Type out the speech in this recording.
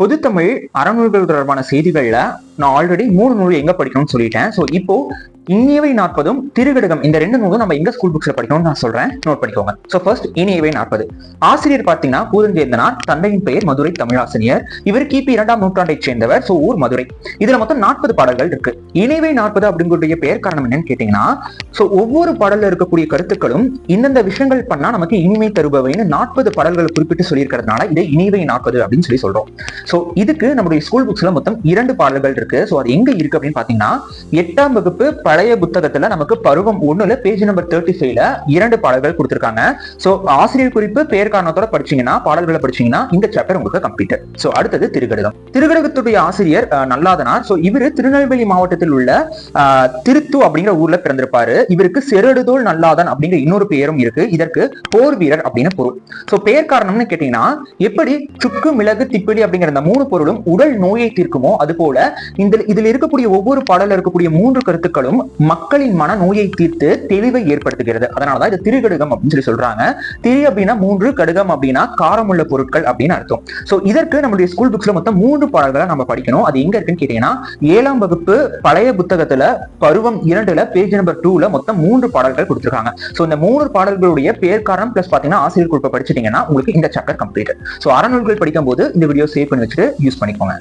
பொதுத்தமிழ் அறநூல்கள் தொடர்பான செய்திகளில் நான் ஆல்ரெடி மூணு நூல் எங்கே படிக்கணும்னு சொல்லிட்டேன். ஸோ இப்போ இனியவை நாற்பதும் திருகடகம். இந்த ரெண்டு நூலும் நம்ம எங்க ஸ்கூல் புக்ஸ்ல படிக்கணும்னு நான் சொல்றேன். நோட் பண்ணிக்கோங்க. சோ ஃபர்ஸ்ட் இனியவை நாற்பது. ஆசிரியர் பார்த்தீங்கன்னா பூரஞ்சேந்தனார் தந்தையின் பெயர் மதுரை தமிழாசிரியர். இவர் கிபி இரண்டாம் நூற்றாண்டை சேர்ந்தவர் சோ ஊர் மதுரை. இதுல மொத்தம் நாற்பது பாடல்கள் இருக்கு. இனிவை நாற்பது அப்படிங்கக்கூடிய பெயர் காரணம் என்னன்னு கேட்டீங்கன்னா சோ ஒவ்வொரு பாடல்ல இருக்கக்கூடிய கருத்துக்களும் இந்தந்த விஷயங்கள் பண்ணா நமக்கு இனிமை தருபவைன்னு நாற்பது பாடல்களை குறிப்பிட்டு சொல்லியிருக்கிறதுனால இதை இனிவை நாற்பது அப்படின்னு சொல்லி சொல்றோம். சோ இதுக்கு நம்முடைய ஸ்கூல் புக்ஸ்ல மொத்தம் இரண்டு பாடல்கள் இருக்கு. சோ அது எங்க இருக்கு அப்படின்னு பாத்தீங்கன்னா எட்டாம் வகுப்பு பழைய புத்தகத்துல நமக்கு பருவம் ஒண்ணுல பேஜ் நம்பர் தேர்ட்டி ஃபைவ்ல இரண்டு பாடல்கள் கொடுத்திருக்காங்க. சோ ஆசிரியர் குறிப்பு பேர் காரணத்தோட படிச்சீங்கன்னா பாடல்களை படிச்சீங்கன்னா இந்த சாப்டர் உங்களுக்கு கம்ப்ளீட் சோ அடுத்தது திருகடகம். திருகடகத்துடைய ஆசிரியர் நல்லாதனார். சோ இவர் திருநெல்வேலி மாவட்டத்தில் உள்ள திருத்து அப்படிங்கிற ஊர்ல பிறந்திருப்பாரு. இவருக்கு செருடுதோல் நல்லாதன் அப்படிங்கிற இன்னொரு பெயரும் இருக்கு. இதற்கு போர் வீரர் அப்படின்னு பொருள். சோ பெயர் காரணம்னு கேட்டீங்கன்னா எப்படி சுக்கு மிளகு திப்பிலி அப்படிங்கிற அந்த மூணு பொருளும் உடல் நோயை தீர்க்குமோ அது போல இந்த இதில் இருக்கக்கூடிய ஒவ்வொரு பாடல இருக்கக்கூடிய மூன்று கருத்துக்களும் மக்களின் மன நோயை தீர்த்து தெளிவை ஏற்படுத்துகிறது. அதனாலதான் இது திருகடுகம் அப்படின்னு சொல்லி சொல்றாங்க. திரி அப்படின்னா மூன்று கடுகம் அப்படின்னா காரமுள்ள பொருட்கள் அப்படின்னு அர்த்தம். சோ இதற்கு நம்மளுடைய ஸ்கூல் புக்ஸ்ல மொத்தம் மூன்று பாடல்களை நம்ம படிக்கணும். அது எங்க இருக்குன்னு கேட்டீங்கன்னா ஏழாம் வகுப்பு பழைய புத்தகத்துல பருவம் இரண்டுல பேஜ் நம்பர் டூல மொத்தம் மூன்று பாடல்கள் கொடுத்துருக்காங்க. சோ இந்த மூன்று பாடல்களுடைய பேர் காரணம் பிளஸ் பாத்தீங்கன்னா ஆசிரியர் குறிப்பை படிச்சிட்டீங்கன்னா உங்களுக்கு இந்த சாப்டர் கம்ப்ளீட் சோ அறநூல்கள் படிக்கும் போது இந்த வீடியோ சேவ் பண்ணி வச்சுட்டு யூஸ் பண்ணிக்கோங்க.